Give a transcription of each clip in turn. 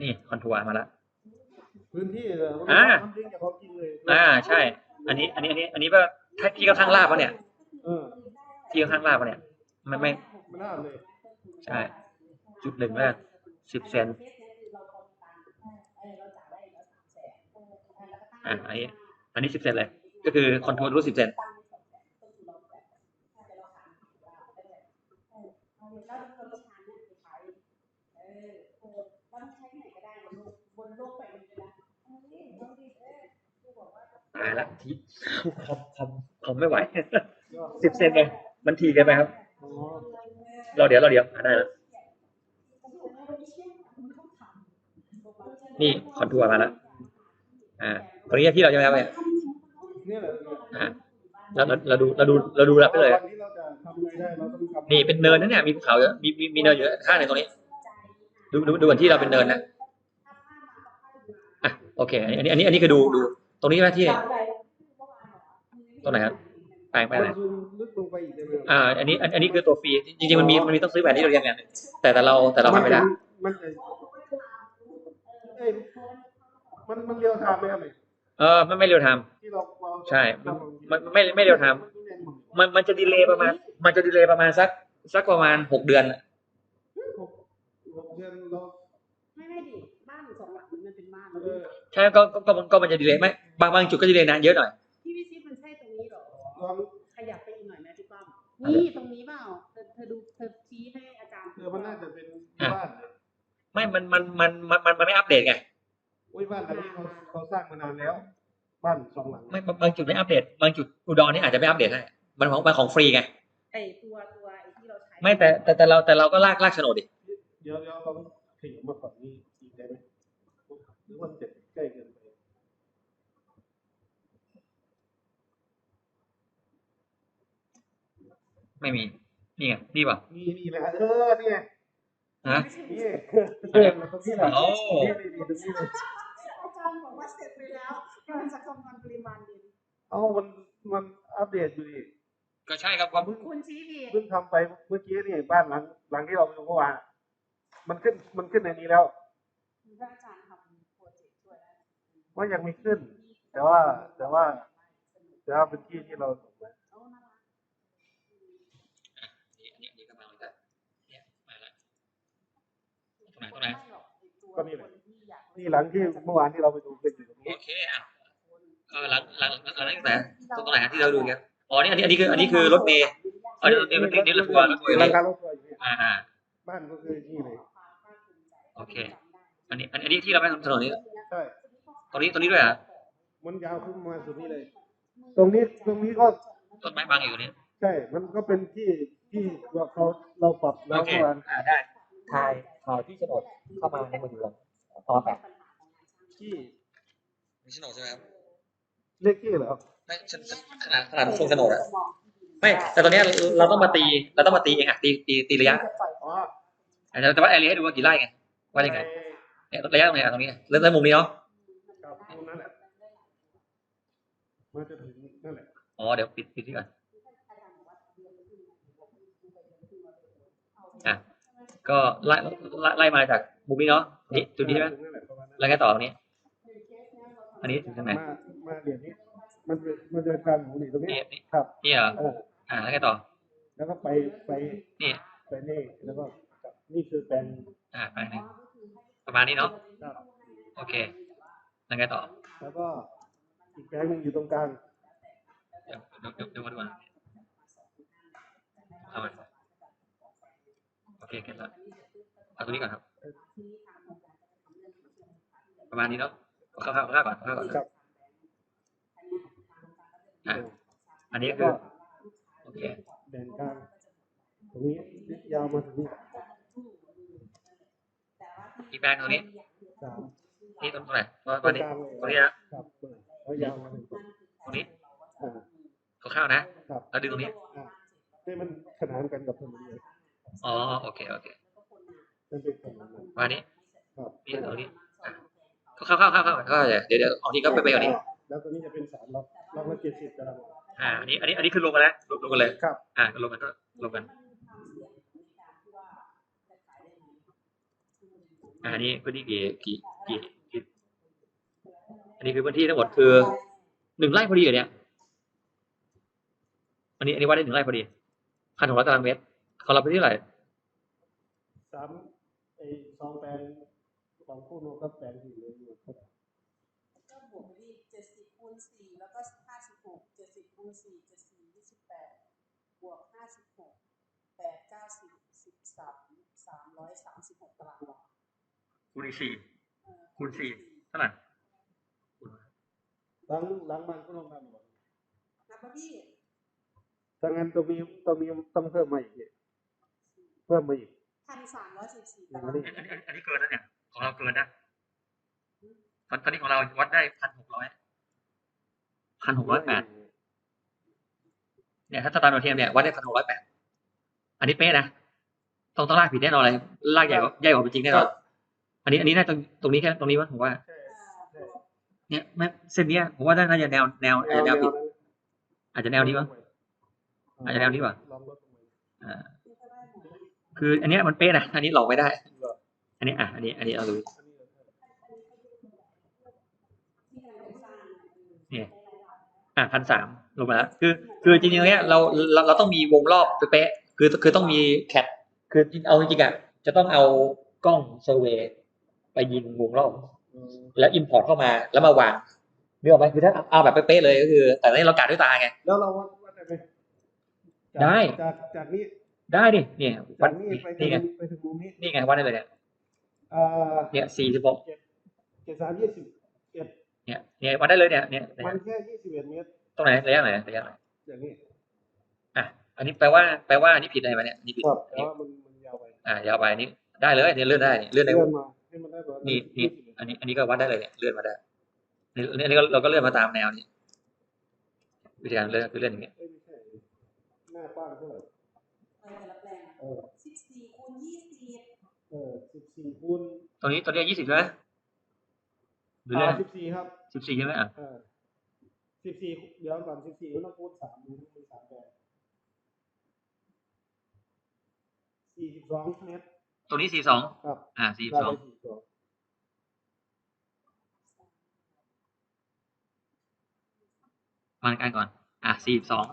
นี่คอนทัวร์มาแล้วพื้นที่เลยอ่า ทำจริงจากของจริงเลยอ่าใช่ อันนี้ อันนี้ อันนี้ อันนี้ก็ถ้าที่ก็ข้างลาบปะเนี่ย เออที่ก็ข้างลาบปะเนี่ยไม่ไม่ไม่น่าเลยใช่ จุดหนึ่งแรกสิบเซนอะอันนี้ อันนี้สิบเซนเลย ก็คือคอนโทรลรู้สิบเซน ตายละทีคอมคอมคอมไม่ไหวสิบเซนเลยมันทีเกันไปครับอ๋อเราเดี๋ยวเราเดี๋ยวอะได้แล้วนี่คอนทัวร์มาแล้วอ่าตรงนี้ที่เราจะไปเนี่ยเนี่ยแหละอ่าเราเราเราดูเราดูเราดูรับไปเลยวันนี้เราจะทำอะไรได้เราต้องทำนี่เป็นเนินนะเนี่ยมีภูเขาเยอะมีมีมีเนินเยอะข้างหนึ่งตรงนี้ ดูดูดูเหมือนที่เราเป็นเนินนะอะโอเค อันนี้อันนี้อันนี้คือดูดู ตรงนี้ใช่ไหมที่ ตรงไหนครับแปลงไปไหนมันลึกลงไปอีกได้ไหมครับอ่า อันนี้อันอันนี้คือตัวฟรี จริงๆ มันมี มันมีต้องซื้อแหวนที่เราเรียนกันแต่แต่เรา แต่เราทำไม่ได้ มันจะเอ้ยมันมันเรียวไทม์ไหมครับเนี่ยเออ มันไม่เร็วทที่เราเราใช่มันมันมันไม่ ไม่เร็วทำำมัน มันจะดีเลย์ประมาณ มันจะดีเลย์ประมาณสัก สักประมาณหกเดือนอะหกหกเดือนเราไม่ไม่ดิ บ้านสองหลังมันเป็นบ้านเออใช่ก็ก็ก็มันก็มันจะดีเลย์ไหมบางบางจุดก็ดีเลย์นานเยอะหน่อยที่วิชิตมันใช่ตรงนี้เหรอลองขยับไปอีกหน่อยไหมพี่ป้อมนี่ตรงนี้เปล่าเธอเธอดูเธอชี้ให้อาจารย์เออมันน่าจะเป็นบ้านเนี่ยไม่มันมันมันมันมันมันไม่อัปเดตไงอุ้ยบ้านหลังนี้เขาเขาสร้างมานานแล้ว บ้านสองหลังไม่บางบางจุดไม่อัปเดตบางจุดอุดรนี่อาจจะไม่อัปเดตให้มันของมันของฟรีไงไอตัวตัวไอที่เราใช้ไม่แต่แต่แต่เราแต่เราก็ลากลากโฉนดดิเดี๋ยวเดี๋ยวเราขยับมาฝั่งนี้อีกได้ไหมหรือมันจะใกล้เกินไป ไม่มี นี่ไงนี่เปล่ามีนี่นะเออนี่ไงฮะนี่เออตรงนี้แหละโอ้นี่นี่นี่ตรงนี้เลยอาจารย์บอกว่าเสร็จไปแล้วกำลังจะคำนวณปริมาณดินเอ้ามันมันอัปเดตอยู่ดิก็ใช่ครับว่าเพิ่งคุณชี้ผิดเพิ่งทำไปเมื่อกี้นี่บ้านหลัง หลังที่เราไปดูเมื่อวานมันขึ้นมันขึ้นในนี้แล้วพระอาจารย์ทำโปรเจกต์ช่วยได้ว่ายังไม่ขึ้น แต่ว่าแต่ว่าแต่ว่าเป็นที่ที่เราส่งไป โอ้น่ารัก นี่อันนี้อันนี้ก็มาเหมือนกันเนี่ยมาแล้วต รงไหนตรงไหนไม่หรอกไอ้ตัวคนที่อยากนี่หลังที่เมื่อวานที่เราไปดูเป็นอยู่ตรงโอนี้เคอะเออหลังหลังหลังหลังตั้งแต่ตรงตรงไหนฮะที่เราดูเนี่ยอ๋อนี่อันนี้อันนี้คืออันนี้คือรถเมล์อ๋อนี่นี่นี่นี่รถทัวร์รถทัวร์อยู่รานี่คารถทัวร์อยู่นี่อ่าอ่าบ้านก็คือนี่เลยโอเค อันนี้อันนี้ที่เราไปทำถนนนี้ใช่ตรงนี้ตรงนี้ด้วยเหรอะมันยาวขึ้นมาสุดนี้เลย ตรงนี้ตรงนี้ก็ต้นไม้บางอยู่นี่ใช่ มันก็เป็นที่ที่เราเขาเราปรับแล้วโอเคเมื่อวานอ่าได้ถ่าย ถ่ายที่โฉนดเข้ามาในมือถือเราตอนแบบที่มีโฉนดใช่ไหมครับเลขที่เหรอครับไม่ขนาดขนาดทรงโฉนดอะไม่แต่ตอนเนี้ยเราต้องมาตีเราต้องมาตีเองอะตีตีตีระยะอ๋อแต่แต่ว่าแอเรียให้ดูว่ากี่ไร่ไงว่ายังไงเนี่ยระยะตรงไหนอะตรงนี้เริ่มเริ่มมุมนี้เนาะกับตรงนั้นแหละมันจะถึงนั่นแหละอ๋อเดี๋ยวปิดปิดที่ก่อนอะ ก็ไล่ไล่ไล่มาจากมุมนี้เนาะนี่จุดนี้ใช่ไหมตรงนั่นแหละประมาณนั้นแล้วไงต่อตรงนี้ อันนี้ถึงตรงไหนมามาเดี๋ยวนี้ มันเป็นมันจะเป็นการหมุนอีกตรงนี้นี่นี่ครับนี่เหรอเอออ่าแล้วไงต่อ แล้วก็ไปไปนี่ไปนี่แล้วก็กลับนี่คือแปลงอ่าไปหนึ่งประมาณนี้เนาะครับโอเคแล้วไงต่อ แล้วก็อีกแปลงหนึงอยู่ตรงกลางเดี๋ยวเดี๋ยวเดี๋ยวเดี๋ยวมาดูก่อนเอามาโอ เคเก็บแล้วเอาตรงนี้ก่อนครับ ประมาณนี้เนาะเข้าเข้าเข้าก่อนเข้าก่อนครับอะอันนี้แล้วคืก็อโอเคแบ่งกลางตรงนี้ยาวมาถึงนี่อีกแปลงตรงนี้สามนี่ตรงไหนตรงตรงนี้กลางเลยตรงนี้นะครับเปิดแล้วยาวมาถึงตรงนี้อ่าเข้าๆนะครับแล้วดึงตรงนี้อ่าให้มันขนานกันกับถนนเลย อ๋อโอเคโอเคมันเป็นถนนเลยประมาณนี้ครับนี่ตรงนี้อะเข้าเข้าเข้าเข้าเข้าเดี๋ยวเดี๋ยวเอาที่ก็ไปไปก่อนนี้แล้วตัวนี้จะเป็นสามล็อกล็อกละเจ็ดสิบตารางวาอ่าอันนี้อันนี้อันนี้คือรวมกันแล้วรวมรวมกันเลยครับอ่าก็รวมกันก็รวมกันอ่าอันนี้พื้นที่กี่กี่กี่กี่อันนี้คือพื้นที่ทั้งหมดคือหนึ่งไร่พอดีเหรอเนี่ยอันนี้อันนี้วัดได้หนึ่งไร่พอดีพันหกร้อยตารางเมตร ของเราพื้นที่เท่าไหร่สามไอ้สองแปลงของคู่โนกับแปลงที่เหลืออยู่เท่าไหร่ก็บวกไปที่เจ็ดสิบคูณสี่แล้วก็ห้าสิบหกเจ็ดสิบคูณสี่เจ็ดสี่ยี่สิบแปดบวกห้าสิบหกแปดเก้าสิบสิบสามสามร้อยสามสิบหกตารางวาคูณอีกสี่เออคูณสี่เท่าไหร่คูณหลังหลังมันก็ลงกันหมดนับว่าพี่ถ้างั้นต้องมีต้องมีต้องเพิ่มมาอีก เนี่ยเพิ่มมาอีกพันสามร้อยสิบสี่อย่างตารางนี้อันนี้อันนี้อันนี้เกินแล้วเนี่ย ของเราเกินนะตอนตอนนี้ของเราวัดได้พันหกร้อยพันหกร้อยแปดเนี่ยถ้าตามดาวเทียมเนี่ยวัดได้พันหกร้อยแปดอันนี้เป๊ะนะต้องต้องลากผิดแน่นอนเลยลากใหญ่กว่าใหญ่กว่าเป็นจริงแน่นอนอันนี้อันนี้น่าจะตรงนี้แค่ตรงนี้วะผมว่าใช่เอ่อบวกเนี่ยแม่เส้นเนี้ยผมว่าน่าจะแนวแนวอาจจะแนวผิดอาจจะแนวนี้วะอาจจะแนวนี้วะลองลดลงมา คืออันเนี้ยมันเป๊ะนะ อันนี้หลอกไม่ได้ อันนี้อะ อันนี้ อันนี้เราดูอันนี้เราเพิ่มที่กำลังจะสร้างเนี่ยอะพันสามลงมาแล้วคือ คือจริงๆเนี้ยเราเรา เราต้องมีวงรอบเป๊ะๆคือ คือต้องมีแคทคือเอาจริงๆอะ จะต้องเอากล้องเซอร์เวย์ไปยิงวงรอบอืมแล้วอิมพอร์ตเข้ามา แล้วมาวางนึกออกไหมคือถ้าเอาแบบเป๊ะๆเลยก็คือ แต่ตอนนี้เรากะด้วยตาไง แล้วเราวัดวัดได้ไหมจากได้ จาก จากนี้ ได้ดิเนี่ยวัจาดกนี้ไปถึนี่งไงไปถึงมุมนี้นี่ไงวัดได้เลยเนี่ยอ่าเนี่ยสี่สิบหกเจ็ดสามยี่สิบเอ็ดเนี่ยเนี่ยวัดได้เลยเนี่ยเนี่ยเนี่ยมันแค่ยี่สิบเอ็ดเมตรตรงไหนระยะไหนระยะไหนอย่างนี้อะอันนี้แปลว่าแปลว่าอันนี้ผิดอะไรไหมเนี่ยอันนี้ผิดครับอันแต่นี้ว่ามันมันยาวไปอ่ายาวไปอันนี้ได้เลยเนี่ยเลื่อนได้เนี่ยเลื่อนได้เลื่อนมาให้มันได้แบบนี่นี่20อันนี้อันนี้ก็วัดได้เลยเนี่ยเลื่อนมาได้นี่อันนี้ก็เราก็เลื่อนมาตามแนวนี้วิธีการเลื่อนคือเลื่อนอย่างนี้เอ้ยไม่ใช่หน้ากว้างเท่าไหร่ สิบสี่คูณยี่สิบเออสิบสี่คูณตรงนี้ตัวนี้ยี่สิบใช่ไหมหรือเลื่อ่าอนสิบสี่ครับสิบสี่ใช่ไหมอะเออสิบสี่เดี๋ยวก่อนสิบสี่ต้องคูณสามคูณสามแปดสี่สิบสองเมตรตรงนี้สี่สองครับอ่าสี่ได้สองไปสี่สองมากันก่อน อะสี่สอง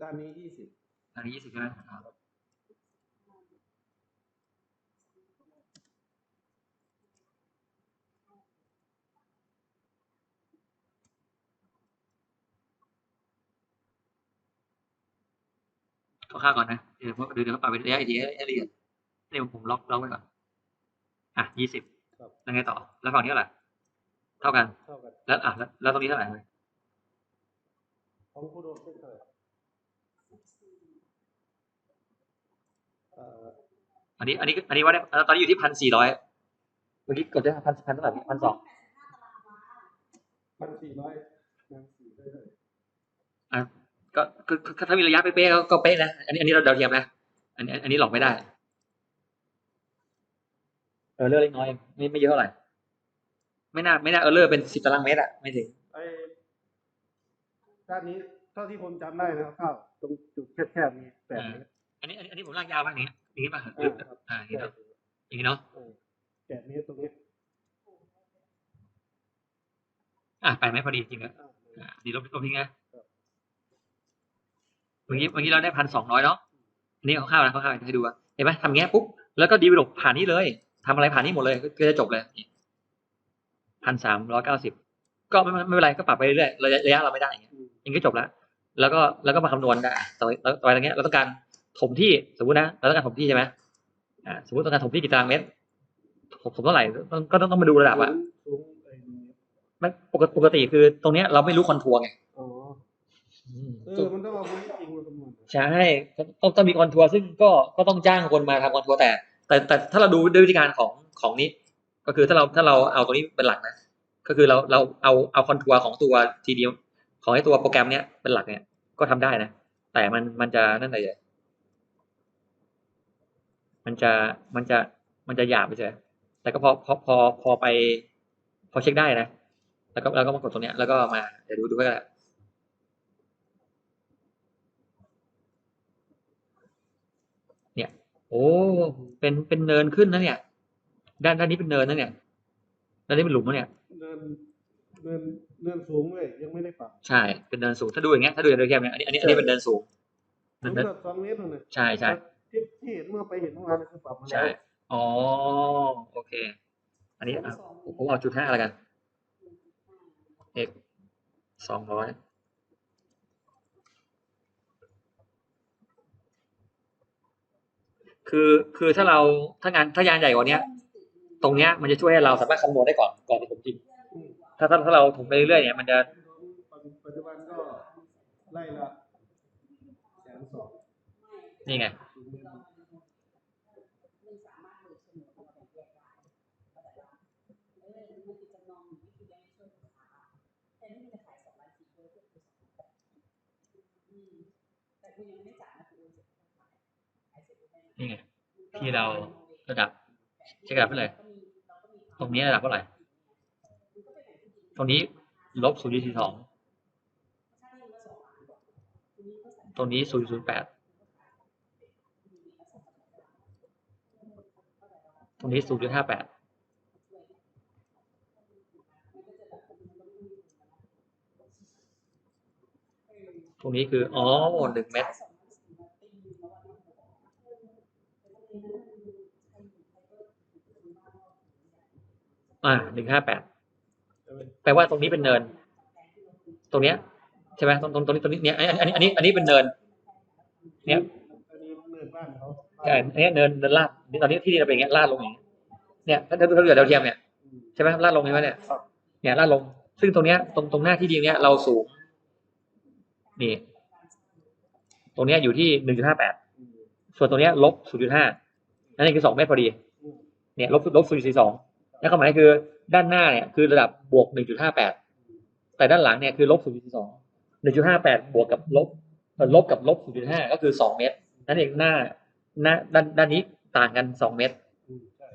ด้านนี้ยี่สิบอันนี้ยี่สิบใช่ไหมอ่าคร่าวๆก่อนนะ เดี๋ยวเดี๋ยวเดี๋ยวปรับไประยะอีกทีให้ให้ละเอียดเดี๋ยวผมล็อกล็อกไว้ก่อน อะยี่สิบครับแล้วไงต่อ แล้วฝั่งนี้เท่าไหร่เท่ากันเท่ากันแล้วอะแล้วแล้วตรงนี้เท่าไหร่ของคูโดเป็นเท่าไหร่เอ่ออันนี้ อันนี้ อันนี้ว่าได้ตอนนี้อยู่ที่พันสี่ร้อยเมื่อกี้กดได้พันพันเท่าไหร่พันสองพันสี่ร้อยพันสี่ได้เลย ก็คือคือถ้ามีระยะเป๊ะๆก็ก็เป๊ะนะ อันนี้อันนี้เราเดาเทียมนะ อันนี้อันนี้หลอกไม่ได้ เออเลอร์เล็กน้อยเองไม่ไม่เยอะเท่าไหร่ ไม่น่าไม่น่าเออเลอร์เป็นสิบตารางเมตรอะไม่ถึงไอ้ด้านนี้เท่าที่ผมจำได้นะครับข้าวตรงจุดแคบๆนี้แปดเมตรอันนี้อันนี้อันนี้ผมลากยาวมากอย่างนี้อย่างนี้ป่ะอ่าครับอ่าอย่างนี้เนาะอย่างนี้เนาะเออแปดเมตรตรงนี้อะไปไหมพอดีจริงอะอ่าอะดีลบลบทิ้งนะ เมื่อกี้เมื่อกี้เราได้พันสองร้อยเนาะอันนี้คร่าวๆนะคร่าวๆให้ดูอะเห็นไหมทำเงี้ยปุ๊บแล้วก็ดีไปลบผ่านนี้เลยทำอะไรผ่านนี้หมดเลยก็ก็จะจบเลยพันสามร้อยเก้าสิบก็ไม่ไม่ไม่เป็นไรก็ปรับไปเรื่อยๆระยะระยะเราไม่ได้อย่างเงี้ยอืมอย่างนี้ก็จบแล้วแล้วก็แล้วก็มาคำนวณได้อะต่อต่อต่อไปอย่างเงี้ยเราต้องการถมที่สมมตินะเราต้องการถมที่ใช่ไหมอ่าสมมติต้องการถมที่กี่ตารางเมตรถมถมเท่าไหร่ต้องก็ต้องต้องมาดูระดับอะสูงไอ้นี่ไม่ปกติปกติคือตรงเนี้ยเราไม่รู้คอนทัวร์ไงอ๋อ เออมันต้องเอาพื้นจริงมาคำนวณใช่ต้องต้องมีคอนทัวร์ซึ่งก็ก็ต้องจ้างคนมาทำคอนทัวร์แต่ แต่แต่ถ้าเราดูด้วยวิธีการของของนี้ ก็คือถ้าเราถ้าเราเอาตัวนี้เป็นหลักนะ ก็คือเราเราเอาเอาคอนทัวร์ของตัวทีเดียวของไอ้ตัวโปรแกรมเนี้ยเป็นหลักเนี่ยก็ทำได้นะ แต่มันมันจะนั่นอะไรเลยมันจะมันจะมันจะหยาบไปเฉยแต่ก็พอพอพอพอไป พอเช็คได้นะ แล้วก็แล้วก็มากดตรงเนี้ยแล้วก็มาเดี๋ยวดูดูก็ได้เนี่ย โอ้เป็นเป็นเนินขึ้นนะเนี่ย ด้านด้านนี้เป็นเนินนะเนี่ยด้านนี้เป็นหลุมนะเนี่ยเนินเนินเนินสูงเลยยังไม่ได้ปรับใช่เป็นเนินสูงถ้าดูอย่างเงี้ยถ้าดูอย่างเดียวแค่เนี้ยอันนี้อันนี้อันนี้เป็นเนินสูงสูเนิงนเนินเกือบสองเมตรเลยใช่ใช่ที่ที่เห็นเมื่อไปเห็นเมื่อวานคือปรับมาแล้ใช่วอ๋อโอเค อันนี้อะผมผมเอาจุดห้าแล้วกัน x สองร้อย คือคือถ้าเราถ้างานถ้ายานใหญ่กว่าเนี้ยตรงเนี้ยมันจะช่วยให้เราสามารถคำนวณได้ก่อนก่อนที่ผมจริงอืมถ้าถ้าถ้าเราถมไปเรื่อยๆเนี่ยมันจะปัจจุบันก็ไล่ละแสนสองนี่ไง มันสามารถเบิกโฉนดมาแบ่งแยกได้เข้าใจปะเออมันคือจำนองอยู่ที่แบงค์ช่วยลูกค้าแทนที่จะขายสองล้านสี่เลยก็คือสองล้านแปดอืมแต่คุณยังไม่ได้จ่ายนะคุณโอนเสร็จขายเสร็จแล้ว นี่ไงที่เราระดับเช็คระดับไปเลย ตรงนี้ระดับเท่าไหร่ ตรงนี้ลบศูนย์จุดสี่สองตรงนี้ศูนย์ศูนย์แปดตรงนี้ศูนย์จุดห้าแปดตรงนี้คือ อ๋อหนึ่งเมต อ่าหนึ่งห้าแปดแปลว่าตรงนี้เป็นเนิน ตรงเนี้ยใช่ไหมตรงตรงตรงนี้ตรงนี้เนี่ยอันนี้อันนี้อันนี้เป็นเนิน เนี่ยอันนี้เนินบ้านเขาใช่อันนี้เนินเนินลาดนี่ตอนนี้ที่ดินเราเป็นอย่างเงี้ยลาดลงอย่างเงี้ยเนี่ยถ้าถ้าถ้าดูจากดาวเทียมเนี่ยอืมใช่ไหมลาดลงใช่ไหมเนี่ยครับเนี่ยลาดลง ซึ่งตรงเนี้ยตรงตรงหน้าที่ดินเนี้ยเราสูงนี่ตรงเนี้ยอยู่ที่หนึ่งจุดห้าแปดอืมส่วนตรงเนี้ยลบศูนย์จุดห้านั่นเองคือสองเมตรพอดีอืมเนี่ยลบลบศูนย์สี่สอง แล้วความหมายคือด้านหน้าเนี่ยคือระดับบวกหนึ่งจุดห้าแปดแต่ด้านหลังเนี่ยคือลบศูนย์สี่สองหนึ่งจุดห้าแปดบวกกับลบเอ่อลบกับลบศูนย์จุดห้าก็คือสองเมตร นั่นเองหน้าหน้าด้านด้านนี้ต่างกันสองเมตรอืมใช่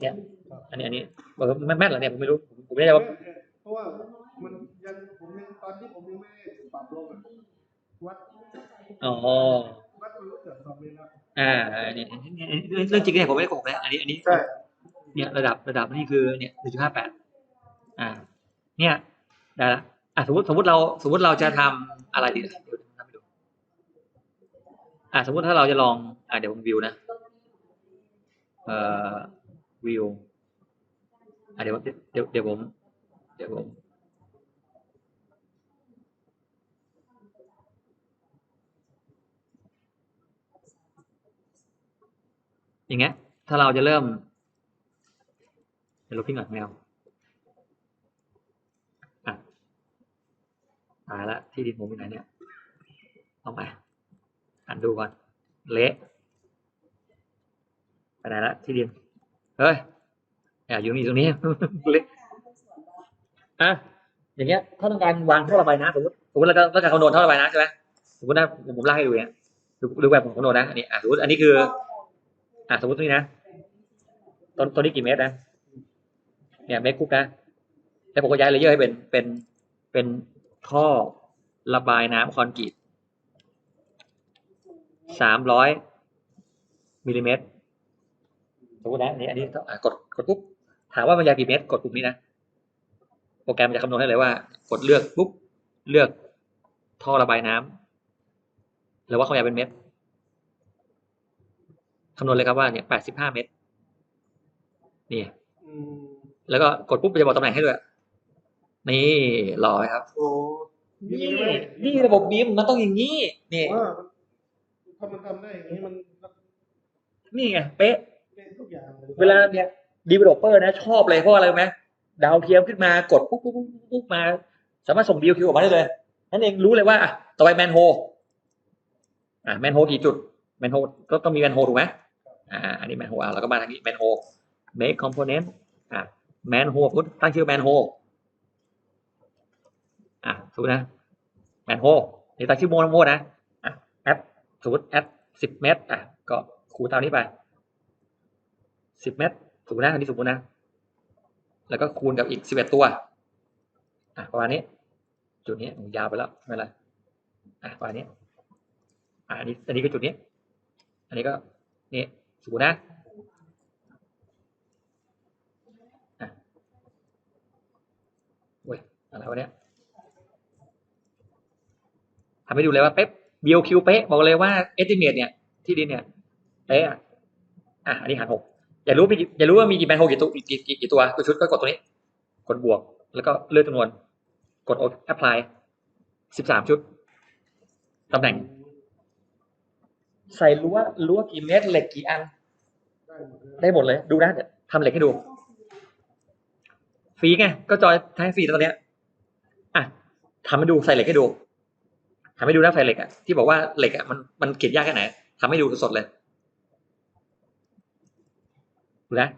เนี่ยครับอันนี้อันนี้เออแม่นแม่นเหรอเนี่ยผมไม่รู้ผมผมไม่ได้ว่าเพราะว่ามันยังผมยังตอนที่ผมยังไม่ได้ปรับลงอะวัดอ๋อวัดมันก็เกือบสองเมตรแล้วอ่าอันนี้อันนี้อันนี้เรื่องจริงเนี่ยผมไม่ได้โกหกนะอันนี้อันนี้ใช่ เนี่ยระดับระดับนี่คือเนี่ยหนึ่งจุดห้าแปดอ่า เนี่ยได้ละอะสมมติสมมติเราสมมติเราจะทำอะไรดีล่ะเดี๋ยวทำให้ดูอะสมมติถ้าเราจะลองอะเดี๋ยวผมวิวนะเอ่อวิวอะเดี๋ยวเดี๋ยวเดี๋ยวผม เดี๋ยวผมอย่างเงี้ย ถ้าเราจะเริ่ม ลบพี่ก่อนแมวอะตายละที่ดินผมอยู่ไหนเนี่ยเอาม่อ่านดูก่อน เละไปไหนละที่ดิน เฮ้ยแอบอยู่นี่ตรงนี้เละอะอย่างเงี้ยถ้าต้องการวางท่อระบายน้ำสมมติสมมติเราต้องการคำนวณท่อระบายน้ำใช่ไหมสมมตินะผมผมเล่าให้ดูเนี่ยดูดูแบบผมคำนวณนะอันนี้อะสมมติอันนี้คืออะสมมติตรงนี้นะต้นต้นนี้กี่เมตรนะ เนี่ยเมตรคุกนะแล้วผมก็ย้ายเลเยอร์ให้เป็นเป็นเป็นท่อระบายน้ำคอนกรีตสามร้อยมิลลิเมตรสมมตินะนนี้อันนี้กดกดปุ๊บถามว่ามันยาวกี่เมตร กดปุ่มนี้นะ โปรแกรมมันจะคำนวณให้เลยว่า กดเลือกปุ๊บเลือกท่อระบายน้ำหรือว่าความยาวเป็นเมตรคำนวณเลยครับว่าเนี่ยแปดสิบห้าเมตรนี่ แล้วก็กดปุ๊บมันจะบอกตำแหน่งให้ด้วย นี่รอไว้ครับโอ้นี่นี่ระบบบีมมันต้องอย่างนี้ นี่ว่าถ้ามันทำได้อย่างนี้มัน นี่ไงเป๊ะเป็นทุกอย่างเลยเวลาเนี่ยดีเวลลอปเปอร์นะ ชอบเลยเพราะอะไรรู้ไหมดาวเทียมขึ้นมากดปุ๊บปุ๊บปุ๊บปุ๊บมา สามารถส่งดีลคิวออกมาได้เลยนั่นเองรู้เลยว่าอะต่อไปแมนโฮอะแมนโฮกี่จุดแมนโฮก็ต้องมีแมนโฮถูกไหมอ่าอันนี้แมนโฮอะเราก็มาทางนี้แมนโฮ make component อะ แมนโฮพุทตั้งชื่อแมนโฮอะสมมตินะแมนโฮนี่ตั้งชื่อโมโนโมนะอะแอดสมมติแอดสิบเมตรอะก็คูณตามนี้ไปสิบเมตรสมมตินะอันนี้สมมตินะ แล้วก็คูณกับอีกสิบเอ็ดตัวอะประมาณนี้ จุดนี้ยาวไปแล้วไม่เป็นไรอะประมาณนี้อะอันนี้อันนี้ก็จุดนี้ อันนี้ก็นี่สมมตินะ อะไรวะเนี่ยทำให้ดูเลยว่าเป๊ะ BOQ เป๊ะบอกเลยว่า estimate เนี่ย ที่ดินเนี่ยเป๊ะอะอันนี้หารหกอยากรู้มีกี่ารู้ว่ามีกี่แบนด์โฮกี่ตัวกี่กี่กี่กี่ตัวตัวชุดก็กดตัวนี้ กดบวก แล้วก็เลือกจำนวน กด apply สิบสามชุดตำแหน่ง ใส่รั้วรั้วกี่เมตรเหล็กกี่อัน ได้หมดเลย ดูนะเดี๋ยวทำเหล็กให้ดู ฟรีไงก็จอยแท้ฟรีตอนเนี้ย ทำให้ดูใส่เหล็กให้ดูทำให้ดูนะใส่เหล็กอะที่บอกว่าเหล็กอะมันมันเขียนยากแค่ไหนทำให้ดูสดๆเลยดูนะ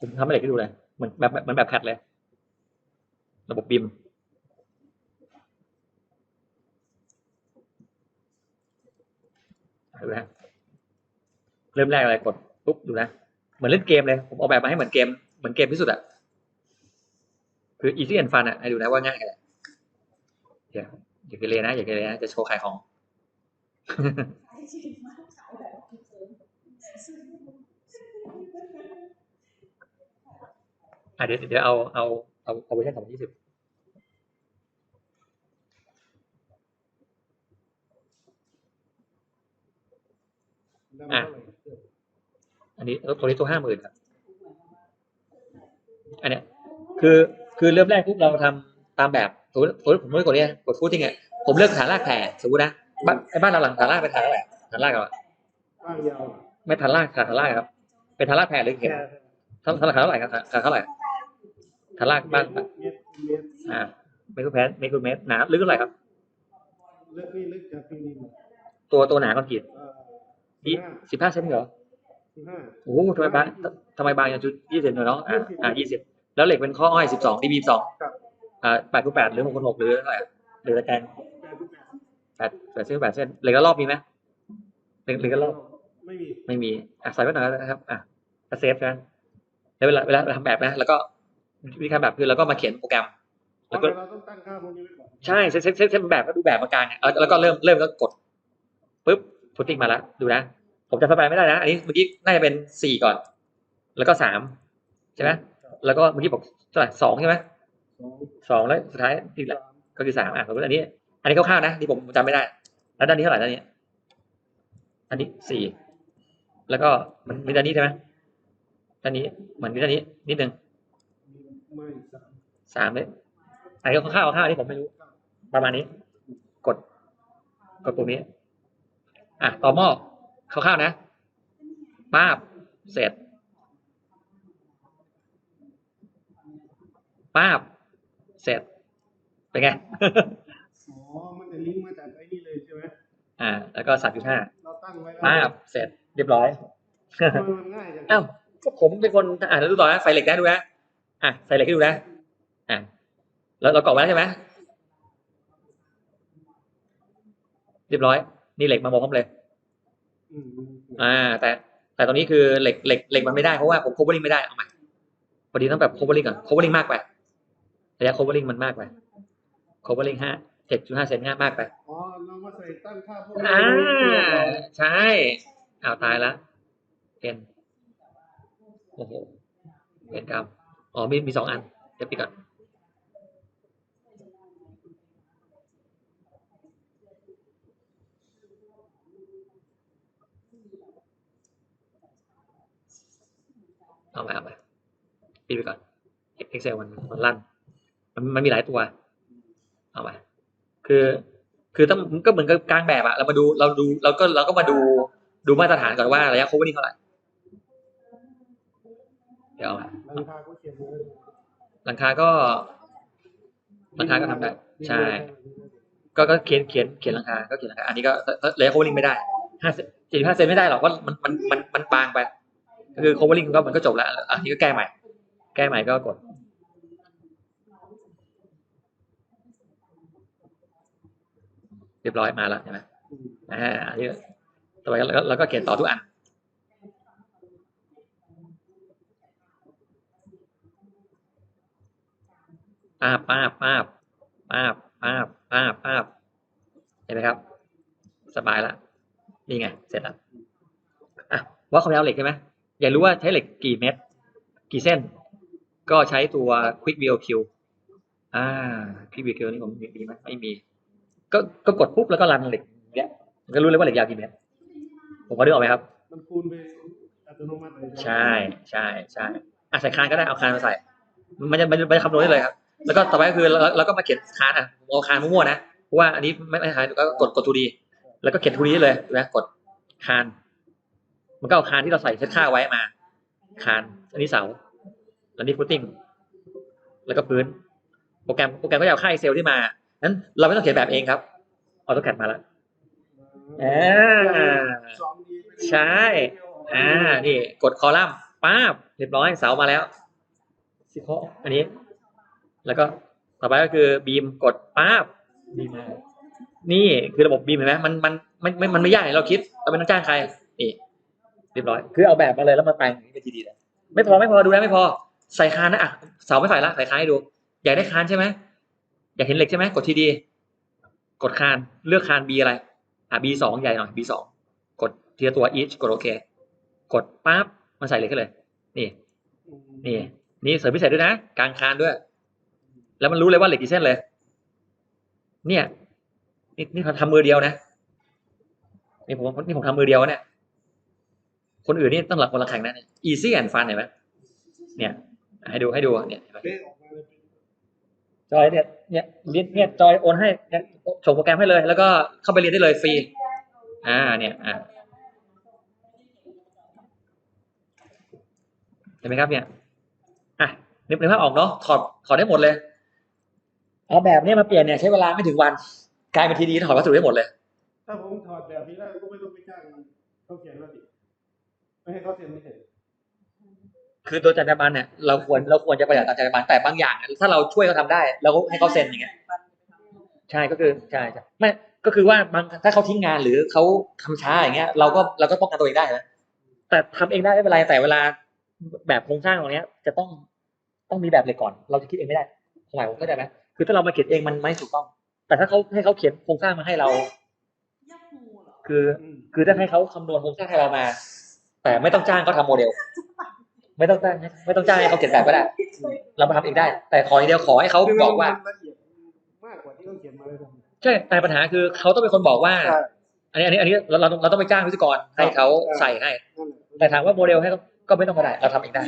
ผมทำให้เหล็กให้ดูเลยเหมือนแบบเหมือนแบบแพทเลย ระบบบิมดูนะเริ่มแรกอะไรกดปุ๊บดูนะเหมือนเล่นเกมเลย ผมออกแบบมาให้เหมือนเกมเหมือนเกมที่สุดอะคือ easy and fun อะให้ดูนะว่าง่ายแค่ไหน เดี๋ยวอย่าเกเรนะอย่าเกเรนะจะโชว์ขายของเกินอะเดี๋ยวเดี๋ยวเอาเอาเอาเอาเวอร์ชันสองพันยี่สิบได้มาเท่าไหร่อันนี้ตัวนี้ตัวห้าหมื่นครับอันเนี้ยคือคือเริ่มแรกปุ๊บเราทำตามแบบ สมมติสมมติผมไม่กดเนี่ยกดฟูตติ้งเนี่ยผมเลือกฐานรากแผ่สมมตินะบ้านไอ้บ้านเราหลังฐานรากเป็นฐานรากแผ่ฐานรากเหรอบ้างยาวไม่ฐานรากฐานรากครับ เป็นฐานรากแผ่หรือเข็มแค่ฐานฐานรากเท่าไหร่ครับฐานเท่าไหร่ฐานรากบ้านเมตรเมตรอ่าเมตรคูณเมตรเมตรคูณเมตรหนาลึกเท่าไหร่ครับลึกนี่ลึกจากที่นี่ตัวตัวหนาคอนกรีตเอ่อยี่สิบห้าเซนเหรอสิบห้าโอ้โหทำไมบางทำไมบางอย่างจุดยี่สิบเนาะอ่าอ่ายี่สิบแล้วเหล็กเป็นข้ออ้อยสิบสองดีบีสองกับอ่า แปดคูณแปดหรือหกคูณหกหรือเท่าไหร่หรือตะแกรงแปดสิบแปดแปดแปดเส้นแปดเส้นเหล็กกระรอบมีไหมเหล็กเหล็กกระรอบไม่มีไม่มีอะใส่ไว้หน่อยนะครับอะก็เซฟใช่ไหมแล้วเวลาเวลาทำแบบนะแล้วก็วิธีการแบบคือเราก็มาเขียนโปรแกรมเพแล้วราะก็เราต้องตั้งค่าพวกนี้ไว้ก่อนใช่เซฟเซฟเซฟเซฟแบบก็ดูแบบมากลางอะแล้วแล้วก็เริ่มเริ่มก็กดปุ๊บพุตติ้งมาแล้วดูนะ ผมจะสบายไม่ได้นะ อันนี้เมื่อกี้น่าจะเป็นสี่ก่อน แล้วก็สามใช่ไหมแล้วก็เมื่อกี้บอกเท่าไหร่สองใช่ไหม สองแล้วสุดท้ายอีกแหละก็คือสามอะสมมติอันนี้ อันนี้คร่าวๆนะที่ผมจำไม่ได้ แล้วด้านนี้เท่าไหร่ด้านนี้ อันนี้สี่แล้วก็มันมีด้านนี้ใช่ไหมด้านนี้เหมือนมีด้านนี้ นิดนึงไม่สามสามเลยอันนี้คร่าวๆคร่าวๆที่ผมไม่รู้ ประมาณนี้ กด กดปุ่มนี้ อะต่อหม้อคร่าวๆนะป้าบเสร็จป้าบ เสร็จเป็นไง อ๋อ มันจะลิงก์มาจากไอ้นี่เลยใช่ไหมอ่า แล้วก็สามจุดห้าเราตั้งไว้แล้วป้าบเสร็จเรียบร้อยทำไมมันง่ายจังอ้าวก็ผมเป็นคนอ่านแล้วดูต่อนะใส่เหล็กได้ดูนะอะใส่เหล็กให้ดูนะอะแล้วเรากรอกไว้แล้วใช่ไหมเรียบร้อย นี่เหล็กมาบอกพร้อมเลย อืมอ่า แต่แต่ตอนนี้คือเหล็กเหล็กเหล็กมันไม่ได้เพราะว่าผม covering ไม่ได้เอาใหม่พอดีต้องแบบ covering ก่อน covering มากไป ระยะ covering มันมากไป covering ห้าเจ็ดจุดห้าเซนง่ายมากไปอ๋อเรามาใส่ตั้งค่าพวกอ่าใช่อ้าวตายละเอ็นโอ้โหเอ็นกรรมอ๋อมีมีสองอันเดี๋ยวปิดก่อนเอาไปเอาไปปิดไปก่อน Excel มันมันลั่น มันมีหลายตัว เอาไปคือ คือต้องก็เหมือนกับกลางแบบอะเรามาดูเราดูเราก็เราก็มาดูดูมาตรฐานก่อนว่าระยะ covering เท่าไหร่เดี๋ยวเอามาราคาก็เขียนไว้หลังคาก็หลังคาก็ทำได้ ใช่ ก็ก็เขียนเขียนเขียนหลังคาก็เขียนหลังคาอันนี้ก็ระยะ covering ไม่ได้ห้าเจ็ดห้าเซนไม่ได้หรอกว่ามันมันมันมันบางไป คือ covering ก็มันก็จบแล้ว อันนี้ก็แก้ใหม่ แก้ใหม่ก็กด เรียบร้อยมาแล้วใช่ไหมอืมอ่าอันนี้ต่อไปแล้วก็แล้วก็เขียนต่อทุกอันป้าบป้าบป้าบป้าบป้าบป้าบป้าบเห็นไหมครับ สบายละนี่ไง เสร็จแล้วอะว่าความยาวเหล็กใช่ไหมอยากรู้ว่าใช้เหล็กกี่เม็ดกี่เส้น ก็ใช้ตัว Quick VOQ อ่าพี่บีเกลนี่ผมมีไหมไม่มี ก็ก็กดปุ๊บแล้วก็รันเหล็กเนี่ยก็รู้เลยว่าเหล็กยาวกี่เมตรผมก็นึกออกไหมครับ มันคูณไปอัตโนมัติเลยใช่ใช่ใช่อะใส่คานก็ได้เอาคานมาใส่ มันจะมันจะมันจะคำนวณได้เลยครับ แล้วก็ต่อไปก็คือเราเราก็มาเขียนคานอะผมเอาคานมั่วๆนะเพราะว่าอันนี้ไม่ไม่คานก็กดกดทูดีแล้วก็เขียนทูดีได้เลยนะกดคาน มันก็เอาคานที่เราใส่เซตค่าไว้มา คาน อันนี้เสาอันนี้ฟุตติ้งแล้วก็พื้น โปรแกรมโปรแกรมก็จะเอาค่า Excel ที่มา นั้นเราไม่ต้องเขียนแบบเองครับออโต้แคดมาแล้วอ่าสองดีไปเลยใช่อ่านี่กดคอลัมน์ป้าบเรียบร้อยเสามาแล้วสิเคาะอันนี้ แล้วก็ต่อไปก็คือบีมกดป้าบบีมมานี่คือระบบบีมเห็นไหมมันมันมันมันมันไม่ยากอย่างเราคิดเราไม่ต้องจ้างใครนี่เรียบร้อย คือเอาแบบมาเลยแล้วมาแปลงอย่างนี้เป็นทีดีเลยไม่พอไม่พอดูแลไม่พอใส่คานนะอะเสาไม่ใส่ละใส่คานให้ดู อยากได้คานใช่ไหม อยากเห็นเหล็กใช่ไหมกดทีดีกดคานเลือกคาน B อะไรอะ B สองใหญ่หน่อย B สองกดเทีละตัว each กดโอเค กดปั๊บมันใส่เหล็กขึ้นเลย นี่ นี่ นี่เสริมพิเศษด้วยนะกลางคานด้วย แล้วมันรู้เลยว่าเหล็กกี่เส้นเลย เนี่ย นี่นี่ทำมือเดียวนะนี่ผมนี่ผมทำมือเดียวเนี่ยคนอื่นนี่ต้องหลักคนละแข่งนะเนี่ย easy and fun เห็นไหมเนี่ย ให้ดูให้ดูเนี่ยเห็นไหม จอยเนี่ยเนี่ยเรียนเนี่ยจอยโอนให้เนี่ยส่งโปรแกรมให้เลย แล้วก็เข้าไปเรียนได้เลยฟรีอ่าเนี่ยอ่าเห็นไหมครับเนี่ยอะนึกภาพออกเนาะถอดถอดได้หมดเลยเอาแบบเนี้ยมาเปลี่ยนเนี่ยใช้เวลาไม่ถึงวันกลายเป็นทีดีถอดวัสดุได้หมดเลย ถ้าผมถอดแบบนี้ได้วก็ไม่ต้องไปจ้างเขาเขียนแล้วดิไม่ให้เขาเซ็นไม่เสร็จ คือตัวจรรยาบรรณเนี่ยเราควรเราควรจะประหยัดตามจรรยาบรรณแต่บางอย่างถ้าเราช่วยเขาทำได้เราก็ให้เขาเซ็นอย่างเงี้ย ใช่ก็คือใช่ใช่ไม่ก็คือว่าบางถ้าเขาทิ้งงานหรือเขาทำช้าอย่างเงี้ย เราก็เราก็ป้องกันตัวเองได้นะแต่ทำเองได้ไม่เป็นไรแต่เวลาแบบโครงสร้างตรงเนี้ย จะต้องต้องมีแบบเลยก่อน เราจะคิดเองไม่ได้หมายผมเข้าใจไหมคือถ้าเรามาเขียนเองมันไม่ถูกต้อง แต่ถ้าเขาให้เขาเขียนโครงสร้างมาให้เรา ยักษ์งูเหรอคือ คือถ้าให้เขาคำนวณโครงสร้างให้เรามา แต่ไม่ต้องจ้างเขาทำโมเดล ไม่ต้องจ้างไม่ต้องจ้างให้เขาเขียนแบบก็ได้ เรามาทำเองได้ แต่ขออย่างเดียวขอให้เขาคือบอกว่ามันละเอียดมากกว่าที่เขาเขียนมาเลยนะใช่แต่ปัญหาคือเขาต้องเป็นคนบอกว่าใช่อันนี้อันนี้อันนี้เราเราเราต้องไปจ้างวิศวกรให้เขาใส่ให้นั่นแหละแต่ถามว่าโมเดลให้เขาก็ไม่ต้องก็ได้ เราทำเองได้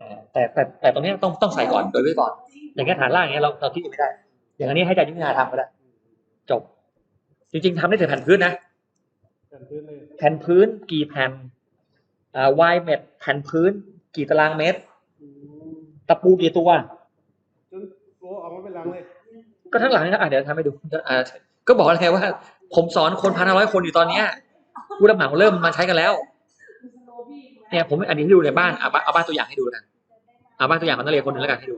อ่าแต่แต่แต่ตรงเนี้ยต้องต้องใส่ก่อนโดยวิศวกรอย่างเงี้ยฐานล่างอย่างเงี้ยเราเราคิดเองไม่ได้ อย่างอันนี้ให้อาจารย์ยุทธนาทำก็ได้ จบ จริงๆทำได้ถึงแผ่นพื้นนะแผ่นพื้นเลยแผ่นพื้นกี่แผ่นอ่า วายเมตรแผ่นพื้น กี่ตารางเมตรอืมตะปูกี่ตัว จนตัวออกมาเป็นหลังเลย ก็ทั้งหลังนะอะเดี๋ยวทำให้ดูอ่าก็บอกแล้วไงว่า ผมสอนคนพันห้าร้อยคนอยู่ตอนเนี้ยผู้รับเหมาเริ่มมาใช้กันแล้ว เนี่ยผมอันนี้ให้ดูในบ้านเอาบ้านเอาบ้านตัวอย่างให้ดูแล้วกันเอาบ้านตัวอย่างของนักเรียนคนหนึ่งแล้วกันให้ดู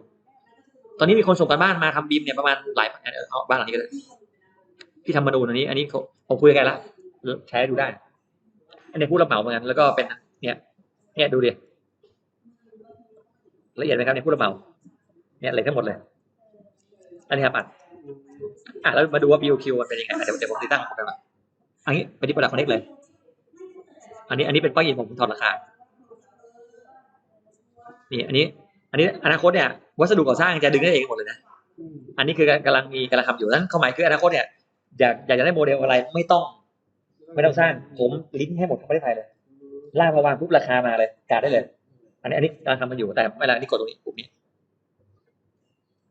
ตอนนี้มีคนส่งกันบ้านมาทำบีมเนี่ยประมาณหลายเออเอาบ้านหลังนี้ก็ได้พี่ทำมาดูอันนี้ อันนี้ผมผมคุยกันละใช้ดูได้ อันนี้ผู้รับเหมาเหมือนกันแล้วก็เป็น เนี่ยเนี่ยดูดิละเอียดไหมครับเนี่ยผู้รับเหมาเนี่ยเลยทั้งหมดเลย อันนี้ครับอัดอะแล้วมาดูว่า BOQ มันเป็นยังไงเดี๋ยวเดี๋ยวผมติดตั้งไปก่อนอันนี้ไปที่ Product Connect เลย อันนี้อันนี้เป็นปลั๊กอินผมถอดราคานี่อันนี้ อันนี้อนาคตเนี่ย วัสดุก่อสร้างจะดึงได้เองหมดเลยนะอันนี้คือกำลังมีกำลังทำอยู่นั้นความหมายคืออนาคตเนี่ยอยากอยากจะได้โมเดลอะไรไม่ต้อง ไม่ต้องสร้างผมลิงก์ให้หมดทั้งประเทศไทยเลย ล่างมาวางปุ๊บราคามาเลยการได้เลย อันนี้อันนี้กำลังทำมันอยู่แต่เวลานี่กดตรงนี้ปุ่มนี้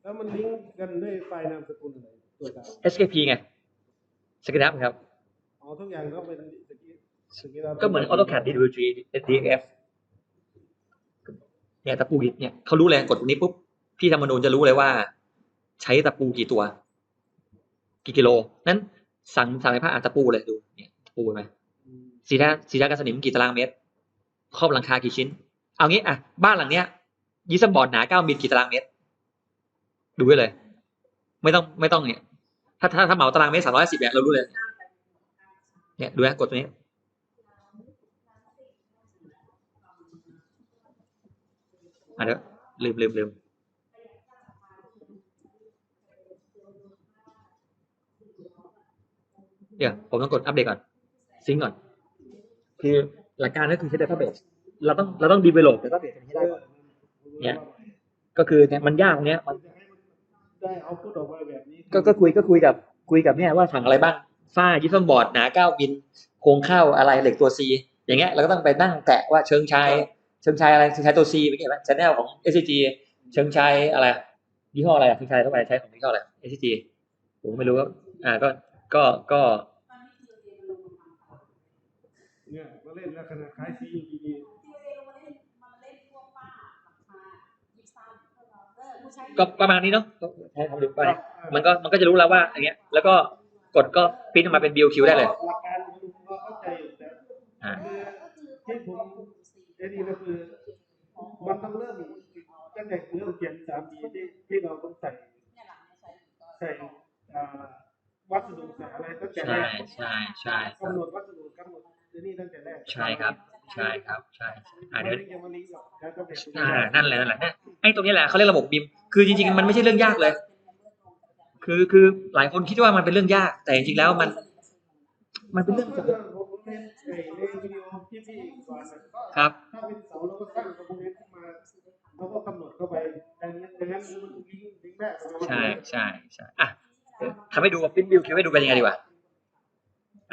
แล้วมันลิงก์กันด้วยไฟล์นามสกุลอะไรตัวกลาง SKP ไงสกินับครับอ๋อทุกอย่างต้องเป็นสกิสกิลก็เหมือน AutoCAD DWG DXF เนี่ยตะปูกี่เนี่ยเขารู้เลยกดตรงนี้ปุ๊บพี่ธรรมนูญจะรู้เลยว่า ใช้ตะปูกี่ตัว กี่กิโลนั้นสั่งสั่งในภาพอ่านตะปูเลยดูเนี่ยตะปูเห็นไหมอืม สีด้าสีด้ากันสนิมกี่ตารางเมตร ครอบหลังคากี่ชิ้น เอางี้อะบ้านหลังเนี้ยยิสมบอร์ดหนาเก้ามิลกี่ตารางเมตร ดูไว้เลย ไม่ต้องไม่ต้องเนี่ย ถ้าถ้าถ้าเหมาตารางเมตรสามร้อยสิบเนี่ยเรารู้เลย เนี่ยดูนะกดตัวนี้อะเดี๋ยวลืมลืมลืมเดี๋ยวผมต้องกดอัปเดตก่อน ซิงก์ก่อน คือหลักการก็คือใช้ database เราต้องเราต้อง develop database ให้ได้ก่อนเนี่ยก็คือเนี่ยมันยากตรงเนี้ยมันได้เอาพูดออกมาแบบนี้ก็ก็คุยก็คุยกับคุยกับเนี่ยว่าสั่งอะไรบ้างฝ้ายิปซัมบอร์ดหนาเก้ามิลโครงเข้าอะไรเหล็กตัวซีอย่างเงี้ยเราก็ต้องไปนั่งแกะว่าเชิงชายเชิงชายอะไรเชิงชายตัวซีเป็นไงบ้างชแนลของ s c g เชิงชายอะไรยี่ห้ออะไรอะเชิงชายเท่าไหร่ใช้ของยี่ห้ออะไร s c g ผมก็ไม่รู้ว่าอ่าก็ก็ก็ ตอนนี้ทีเดียวมันลงมาทำค่ะ เนี่ยมาเล่นลักษณะคล้ายซีดีทีเดียวลงมาเล่นมาเล่นพวกป้าหลังคายิบซ้ำเออผู้ใช้ก็ประมาณนี้เนาะก็ใช้คำดูไป มันก็มันก็จะรู้แล้วว่าอย่างเงี้ย แล้วก็กดก็พิมพ์ออกมาเป็น BOQ ได้เลยหลักการผมก็เข้าใจอยู่แต่อ่าที่ผมไอ้นี่ก็คือมันต้องเริ่มตั้งแต่เริ่มเขียนสามดีที่ที่เราต้องใส่เนี่ยหลังเนี่ยใช้อยู่ก็ใส่อ่าวัสดุใส่อะไรตั้งแต่แรใช่กใช่ใช่ครักำบหนดวัสดุกำหนด ที่นี่ตั้งแต่แรกใช่ครับ ใช่ครับ ใช่อ่าไม่เดี๋ยวได้ยังมาลิงก์หรอกแล้วก็เป็นอ่านั่นแหละนั่นแหละไอ้ตรงนี้แหละเขาเรียกระบบบิมคือจริง ๆ มันไม่ใช่เรื่องยากเลย คือคือหลายคนคิดว่ามันเป็นเรื่องยาก แต่จริงๆแล้วมัน มันเป็นเรื่องปกติผมเล่นในในวิดีโอที่พี่สอนน่ะก็ครับ ถ้าเป็นเสาเราก็สร้างคอมโพเนนต์ขึ้นมาเราก็กำหนดเข้าไปดังนั้นดังนั้นมันลิงก์ลิงก์แรกของเราใช่ใช่ใช่อะเดี๋ยวทำให้ดูว่าปิ้นบิวคิวให้ดูเป็นยังไงดีกว่าอ่า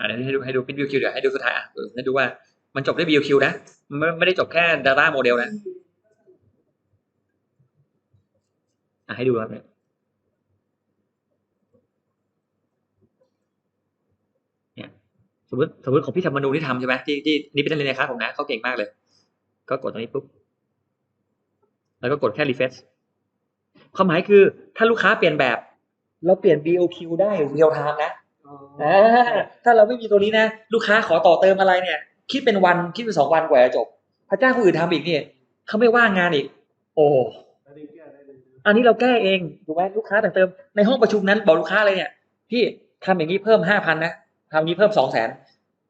เดี๋ยวให้ดูให้ดูเปิ้นบิวคิวเดี๋ยวให้ดูสุดท้ายอะให้ดูว่ามันจบด้วยบิวคิวนะไมันไม่ได้จบแค่ Data Model นะอะให้ดูครับเนี่ยเนี่ยสมมติสมมติของพี่ธรรมนูที่ทำใช่ไหมที่ที่นี่เป็นนักเรียนในคลาสผมนะเขาเก่งมากเลย ก็กดตรงนี้ปุ๊บ แล้วก็กดแค่ refresh ความหมายคือ ถ้าลูกค้าเปลี่ยนแบบ เราเปลี่ยน BOQ ได้เรียลไทม์นะ ถ้าเราไม่มีตัวนี้นะ ลูกค้าขอต่อเติมอะไรเนี่ย คิดเป็นวันคิดเป็นสองวันกว่าจะจบ พระเจ้าคนอื่นทำอีกเนี่ยเขาไม่ว่างงานอีก โอ้อันนี้เราแก้เองถูกไหมลูกค้าต่างเติมในห้องประชุมนั้นบอกลูกค้าเลยเนี่ยพี่ทำอย่างนี้เพิ่มห้าพันนะทำอย่างนี้เพิ่มสองแสน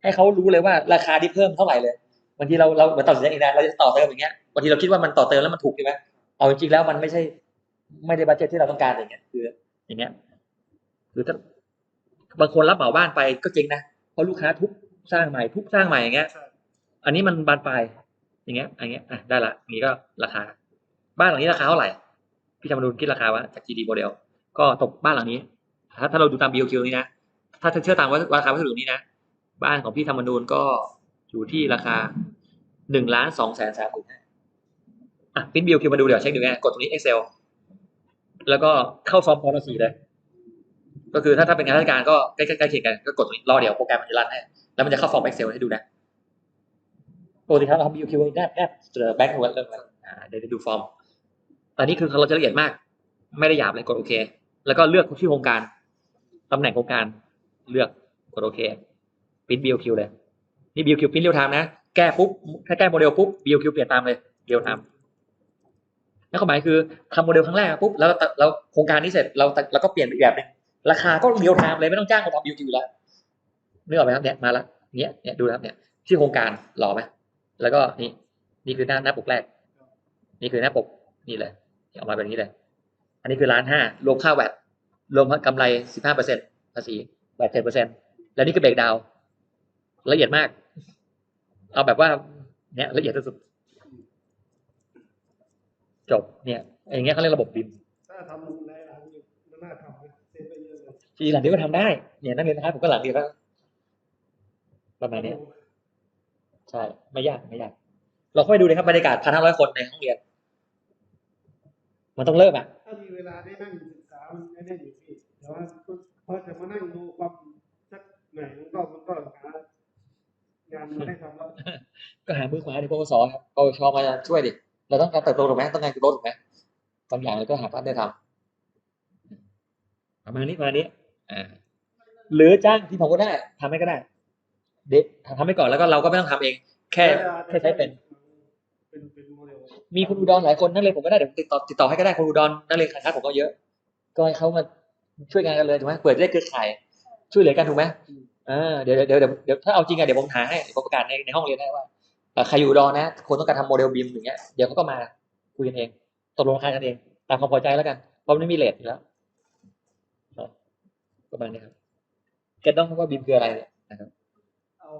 ให้เขารู้เลยว่าราคาที่เพิ่มเท่าไหร่เลยบางทีเราเราเหมือนตัดสินใจเองนะเราจะต่อเติมอย่างเงี้ยบางทีเราคิดว่ามันต่อเติมแล้วมันถูกใช่ไหมเอาจริงแล้วมันไม่ใช่ ไม่ได้บัตเจ็ตที่เราต้องการอย่างเงี้ย คือ อย่างเงี้ยหรือถ้า บางคนรับเหมาบ้านไปก็จริงนะเพราะลูกค้าทุบสร้างใหม่ทุบสร้างใหม่อย่างเงี้ยใช่อันนี้มันบานปลายอย่างเงี้ยอย่างเงี้ยอะได้ละอย่างนี้ก็ราคา บ้านหลังนี้ราคาเท่าไหร่พี่จะมาดูคิดราคาว่าจาก GD Model ก็ตกบ้านหลังนี้ ถ้าถ้าเราดูตาม BOQ นี้นะถ้าเชื่อตามว่าราคาวัสดุนี้นะบ้านของพี่ธรรมนูญก็อยู่ที่ราคาหนึ่งล้านสองแสนสามหมื่นห้าอะพิมพ์ BOQ มาดูเดี๋ยวเช็คดูไงกดตรงนี้ Excel แล้วก็เข้าฟอร์มพอร์สีเลย ก็คือถ้าถ้าเป็นงานราชการก็ใกล้ใกล้เคียงกันก็กดตรงนี้รอเดี๋ยวโปรแกรมมันจะรันให้แล้วมันจะเข้าฟอร์ม Excel ให้ดูนะปกติครับเราทำ BOQ แนบแนบแบ็คหัวเริ่มแล้วเดี๋ยวจะดูฟอร์มตอนนี้คือเราจะละเอียดมาก ไม่ได้หยาบเลยกดโอเค แล้วก็เลือกชื่อโครงการตำแหน่งโครงการเลือกกดโอเคพิมพ์ BOQ เลยนี่ BOQ พิมพ์เรียลไทม์นะแก้ปุ๊บถ้าแก้โมเดลปุ๊บ BOQ เปลี่ยนตามเลยเรียลไทม์นั่นความหมายคือทำโมเดลครั้งแรกปุ๊บแล้วเราโครงการนี้เสร็จเราเราก็เปลี่ยนอีกแบบนึง ราคาก็เรียลไทม์เลยไม่ต้องจ้างคนทำ BOQ แล้วนึกออกไหมครับเนี่ยมาแล้วเนี่ยเนี่ยดูนะครับเนี่ยชื่อโครงการหล่อไหมแล้วก็นี่นี่คือหน้าหน้าปกแรก นี่คือหน้าปกนี่เลยออกมาแบบนี้เลย อันนี้คือล้านห้ารวมค่าแวดรวมกำไรสิบห้าเปอร์เซ็นต์ภาษีแวดเจ็ดเปอร์เซ็นต์แล้วนี่คือเบรกดาวละเอียดมาก เอาแบบว่า เนี่ยละเอียดที่สุด จบเนี่ยอย่างเงี้ยเขาเรียกระบบบิมถ้าทำในร้านนี้มันน่าทำ เยอะเลยจริงๆหลังเดียวก็ทำได้ เนี่ยนักเรียนนะครับผมก็หลังเดียวแล้วประมาณเนี้ยใช่ ไม่ยากไม่ยาก เราเข้าไปดูเลยครับบรรยากาศพันห้าร้อยคนในห้องเรียน มันต้องเริ่มอะถ้ามีเวลาได้นั่งศึกษามันไม่ได้อยู่พี่แต่ว่าพอจะมานั่งดูความสักหน่อยมันก็มันก็หางานมาให้ทำแล้วก็หามือขวาในปวสครับปวชมาช่วยดิเราต้องการเติบโตถูกไหมต้องการโตถูกไหมบางอย่างเราก็หาพาร์ทเนอร์ทำประมาณนี้ประมาณนี้อ่า หรือจ้างที่ผมก็ได้ทำให้ก็ได้ เด็กทำให้ก่อนแล้วก็เราก็ไม่ต้องทำเอง แค่แค่ใช้เป็นเป็นเป็นโมเดลมีคนอุดรหลายคนนักเรียนผมก็ได้เดี๋ยวผมติดต่อติดต่อให้ก็ได้คนอุดรนักเรียนคณะผมก็เยอะ ก็ให้เขามาช่วยงานกันเลยถูกไหมเปิดได้เครือข่าย ช่วยเหลือกันถูกไหมอ่าเดี๋ยวเดี๋ยวเดี๋ยวเดี๋ยวถ้าเอาจริงอะเดี๋ยวผมหาให้เดี๋ยวผมประกาศในในห้องเรียนให้ว่าเอ่อใครอยู่อุดรนะ คนต้องการทำโมเดลบีมอย่างเงี้ย เดี๋ยวเขาก็มาคุยกันเอง ตกลงราคากันเอง ตามความพอใจแล้วกัน เพราะมันไม่มีเลทอยู่แล้วครับ ประมาณนี้ครับเก็ตต้องว่าบีมคืออะไรเนี่ยนะครับ เอา